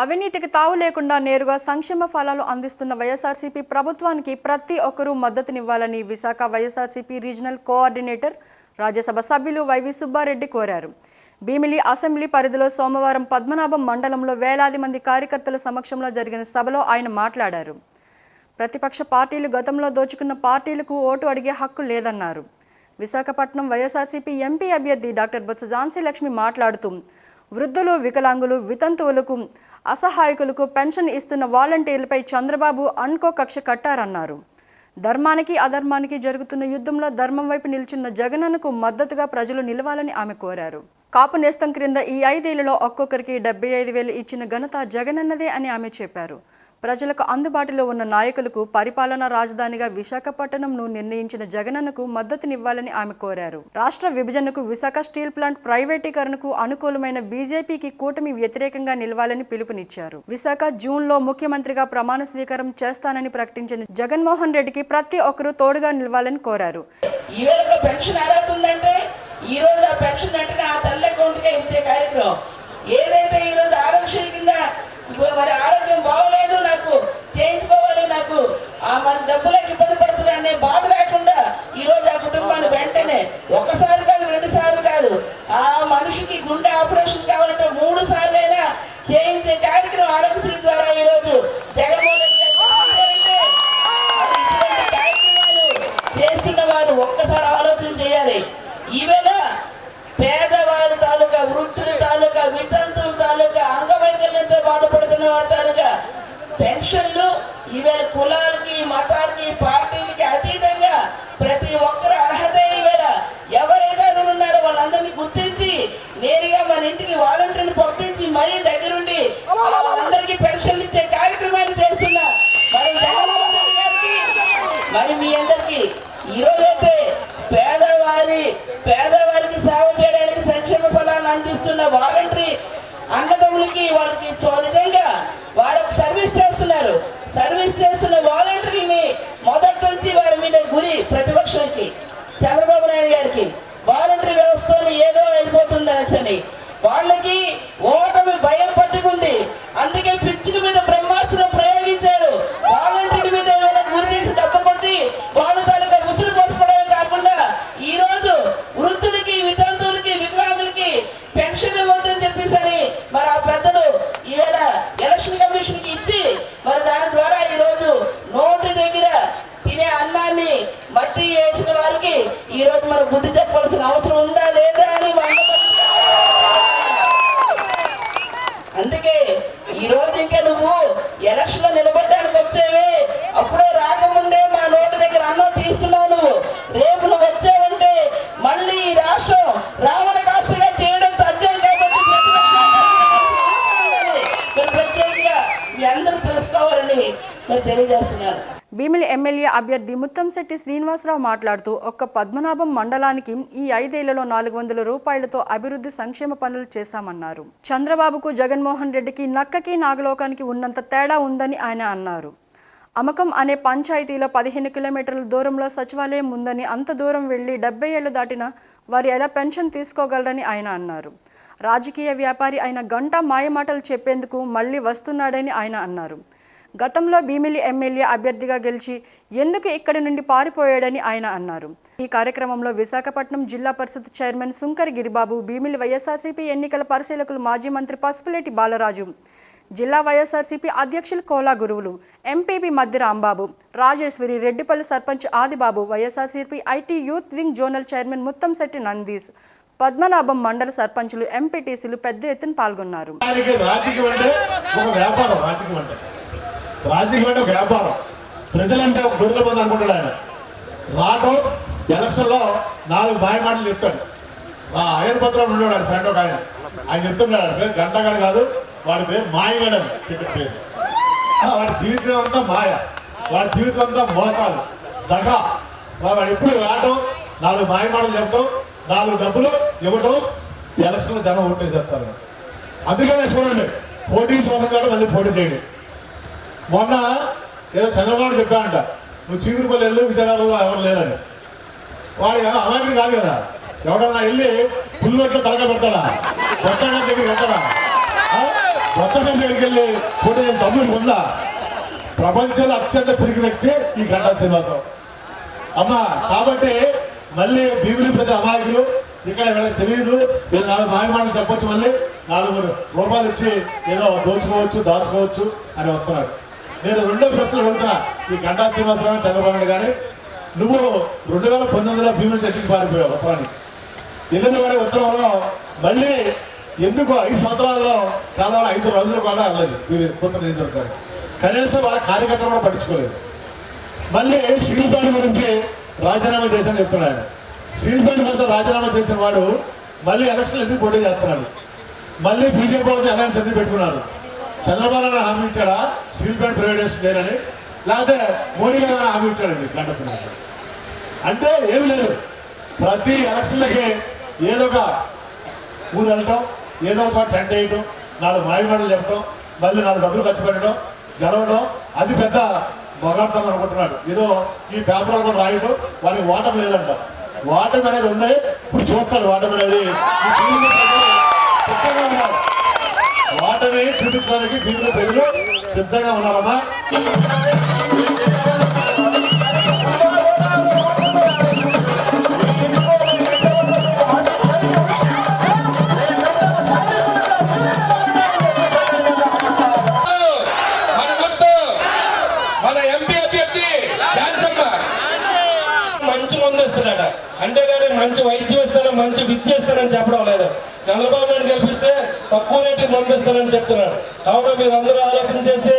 అవినీతికి తావు లేకుండా నేరుగా సంక్షేమ ఫలాలు అందిస్తున్న వైఎస్ఆర్సీపీ ప్రభుత్వానికి ప్రతి ఒక్కరూ మద్దతునివ్వాలని Visakha YSRCP regional coordinator Rajya Sabha సభ్యులు వైవి సుబ్బారెడ్డి కోరారు. భీమిలి అసెంబ్లీ పరిధిలో సోమవారం పద్మనాభం మండలంలో వేలాది మంది కార్యకర్తల సమక్షంలో జరిగిన సభలో ఆయన మాట్లాడారు. ప్రతిపక్ష పార్టీలు గతంలో దోచుకున్న పార్టీలకు ఓటు అడిగే హక్కు లేదన్నారు. విశాఖపట్నం వైఎస్ఆర్సీపీ ఎంపీ అభ్యర్థి డాక్టర్ బొత్స ఝాన్సీ లక్ష్మి మాట్లాడుతూ వృద్ధులు వికలాంగులు వితంతువులకు అసహాయకులకు పెన్షన్ ఇస్తున్న వాలంటీర్లపై చంద్రబాబు అన్కో కక్ష కట్టారన్నారు. ధర్మానికి అధర్మానికి జరుగుతున్న యుద్ధంలో ధర్మం వైపు నిల్చున్న జగనన్నకు మద్దతుగా ప్రజలు నిలవాలని ఆమె కోరారు. కాపు నేస్తం క్రింద ఈ ఐదేళ్ళలో ఒక్కొక్కరికి డెబ్బై ఐదు వేలు ఇచ్చిన ఘనత జగనన్నదే అని ఆమె చెప్పారు. ప్రజలకు అందుబాటులో ఉన్న నాయకులకు పరిపాలనా రాజధానిగా విశాఖపట్నంను నిర్ణయించిన జగనన్నకు మద్దతునివ్వాలని ఆమె కోరారు. రాష్ట్ర విభజనకు విశాఖ స్టీల్ ప్లాంట్ ప్రైవేటీకరణకు అనుకూలమైన బీజేపీకి కూటమి వ్యతిరేకంగా నిలవాలని పిలుపునిచ్చారు. విశాఖ జూన్లో ముఖ్యమంత్రిగా ప్రమాణ స్వీకారం చేస్తానని ప్రకటించిన జగన్మోహన్ రెడ్డికి ప్రతి ఒక్కరూ తోడుగా నిలవాలని కోరారు. ఈ రోజు ఆ పెన్షన్ వెంటనే ఆ తల్లి ఇచ్చే కార్యక్రమం. ఏదైతే ఈ రోజు ఆరోగ్య కింద ఇప్పుడు మరి ఆరోగ్యం బాగోలేదు నాకు చేయించుకోవాలి నాకు. ఆ మన డబ్బులకు ఇబ్బంది పడుతున్నా అనే బాధ పెన్షన్లు ఈవేళ కులాలకి మతాలకి పార్టీలకి అతీతంగా ప్రతి ఒక్కరు అర్హత ఈవేళ ఎవరైతే ఉన్నారో వాళ్ళందరినీ గుర్తించి నేరుగా మన ఇంటికి వాలంటీర్ని పంపించి మరీ దగ్గరుండి వాళ్ళందరికీ పెన్షన్లు ఇచ్చే ఉద్యోగులకి వాళ్ళకి సో విధంగా వారు ఒక సర్వీస్ చేస్తున్నారు. సర్వీస్ చేస్తున్న వాలంటీర్ని మొదటి నుంచి వారి మీద గురి ప్రతిపక్షానికి చంద్రబాబు నాయుడు గారికి. వాలంటీర్ వ్యవస్థను ఏదో అయిపోతుంది వాళ్ళకి ఓ బుద్ధి చెప్పవలసిన అవసరం ఉందా లేదా అని అందుకే ఈ రోజు ఇంకా నువ్వు ఎలక్షన్లో నిలబడ్డానికి వచ్చేవి. అప్పుడే రాకముందే మా నోటి దగ్గర అన్నం తీస్తున్నావు నువ్వు. రేపు నువ్వు వచ్చావంటే మళ్ళీ ఈ రాష్ట్రం రావణ కాష్టంగా చేయడం తజ్జం కాబట్టి మీరు ప్రత్యేకంగా మీ అందరూ తెలుసుకోవాలని మీరు తెలియజేస్తున్నాను భీమిలి ఎమ్మెల్యే అభ్యర్థి ముత్తంశెట్టి శ్రీనివాసరావు మాట్లాడుతూ ఒక్క పద్మనాభం మండలానికి ఈ ఐదేళ్ళలో నాలుగు వందల రూపాయలతో అభివృద్ధి సంక్షేమ పనులు చేశామన్నారు. చంద్రబాబుకు జగన్మోహన్ రెడ్డికి నక్కకి నాగలోకానికి ఉన్నంత తేడా ఉందని ఆయన అన్నారు. అమకం అనే పంచాయతీలో పదిహేను కిలోమీటర్ల దూరంలో సచివాలయం ఉందని అంత దూరం వెళ్ళి డెబ్బై ఏళ్ళు దాటిన వారు ఎలా పెన్షన్ తీసుకోగలరని ఆయన అన్నారు. రాజకీయ వ్యాపారి అయిన గంట మాయమాటలు చెప్పేందుకు మళ్ళీ వస్తున్నాడని ఆయన అన్నారు. గతంలో భీమిలి ఎమ్మెల్యే అభ్యర్థిగా గెలిచి ఎందుకు ఇక్కడి నుండి పారిపోయాడని ఆయన అన్నారు. ఈ కార్యక్రమంలో విశాఖపట్నం జిల్లా పరిషత్ చైర్మన్ సుంకర్ గిరిబాబు భీమిలి వైఎస్ఆర్సీపీ ఎన్నికల పరిశీలకులు మాజీ మంత్రి పసుపులేటి బాలరాజు జిల్లా వైఎస్ఆర్సీపీ అధ్యక్షులు కోలా గురువులు ఎంపీపీ మధ్య Rambabu Rajeswari Reddipalli sarpanch Adibabu YSRCP IT youth wing zonal chairman Muthamsetti నందీస్ Padmanabham మండల సర్పంచులు ఎంపీటీసీలు పెద్ద ఎత్తున పాల్గొన్నారు. రాజకీయం అంటే ఒక వ్యాపారం. ప్రజలంటే ఒక గొర్రెల మంది అనుకుంటాడు ఆయన. రావటం ఎలక్షన్లో నాలుగు బాయ్ మాటలు చెప్తాడు. ఆ ఆయన పత్రం ఉండేవాడు ఆయన ఫ్రెండ్ ఒక ఆయన. ఆయన చెప్తున్నాడు పేరు గంటగడ కాదు వాడి పేరు మాయగడ అని పేరు. వాడి జీవితం అంతా మాయ. వాడి జీవితం అంతా మోసాలు. దగ. వాడు ఎప్పుడు రావటం నాలుగు మాయ మాటలు చెప్పడం నాలుగు డబ్బులు ఇవ్వటం ఎలక్షన్లో జనం ఓటేసేస్తారు అందుకనే చూడండి పోటీ కోసం కాదు మళ్ళీ పోటీ చేయండి. మొన్న ఏదో చంద్రబాబు చెప్పానంట నువ్వు చీకురుపల్లి వెళ్ళు విజయనగరంలో ఎవరు లేరని. వాడు ఏమో కాదు కదా. ఎవడన్నా వెళ్ళి పుల్లొట్లో తలక పెడతాడా? వచ్చాక దగ్గరికి వెళ్తాడా? ఆ? దగ్గరికి వెళ్ళి పోటీ చేసి ఉందా? ప్రపంచంలో అత్యంత పిరిగి వ్యక్తి ఈ గంటా శ్రీనివాసరావు. అమ్మ కాబట్టి మళ్ళీ భీములు ప్రతి అమాయకులు ఇక్కడ వీళ్ళకి తెలియదు వీళ్ళు నాలుగు మాయమాటలు చెప్పొచ్చు మళ్ళీ నాలుగు రూపాయలు ఇచ్చి ఏదో దోచుకోవచ్చు దాచుకోవచ్చు అని వస్తున్నాడు. నేను రెండో ప్రశ్నలు అడుగుతున్నా. ఈ గంటా శ్రీనివాసరావు చంద్రబాబు గారు. కానీ నువ్వు రెండు వేల పంతొమ్మిదిలో భీముని చర్చకి పారిపోయావు ఉత్తరాన్ని ఎల్లుండి వాడే ఉత్తరంలో మళ్ళీ ఎందుకు ఐదు సంవత్సరాల్లో కాలంలో ఐదు రోజులు కూడా అనలేదు ఈ కొత్త నియోజకవర్గానికి కనీసం వాళ్ళ కార్యకర్తలు కూడా పట్టించుకోలేదు. మళ్ళీ స్టీల్ గురించి రాజీనామా చేశాను చెప్తున్నాడు. ఆయన స్టీల్ కోసం రాజీనామా చేసిన వాడు మళ్ళీ ఎలక్షన్లు ఎందుకు పోటీ చేస్తున్నాడు? మళ్ళీ బీజేపీ వాళ్ళతో అలయన్స్ ఎందుకు పెట్టుకున్నారు? చంద్రబాబు నాయుడు హామీ ఇచ్చాడా? స్టీల్ ప్లాంట్ చేయనని లేకపోతే మోడీ గారు ఏమైనా హామీ ఇచ్చాడండి గంట అంటే ఏమి లేదు. ప్రతి ఎలక్షన్లకి ఏదో ఒక ఊరు వెళ్ళటం ఏదో ఒక చోట టెంట్ వేయటం నాలుగు మాయమాటలు చెప్పడం మళ్ళీ నాలుగు డబ్బులు ఖర్చు పెట్టడం గెలవడం అది పెద్ద మొగాడతాం అనుకుంటున్నాడు. ఏదో ఈ పేపర్లు కూడా రాయటం వాడికి ఓటమి లేదంట. ఓటమి అనేది ఉంది. ఇప్పుడు చూస్తాడు ఓటమి అనేది ఈ భీముని ప్రజలు సిద్ధంగా ఉన్నారు ఓటమి చూపించడానికి భీముల ప్రజలు సిద్ధంగా ఉన్నారమ్మా. మంచి మందు ఇస్తున్నాడ అంతేగాని మంచి వైద్యం ఇస్తాను మంచి విద్య ఇస్తానని చెప్పడం లేదు. చంద్రబాబు నాయుడు గెలిపిస్తే తక్కువ రేటుకి పంపిస్తానని చెప్తున్నాడు. కాబట్టి మీరు అందరూ ఆలోచన చేసి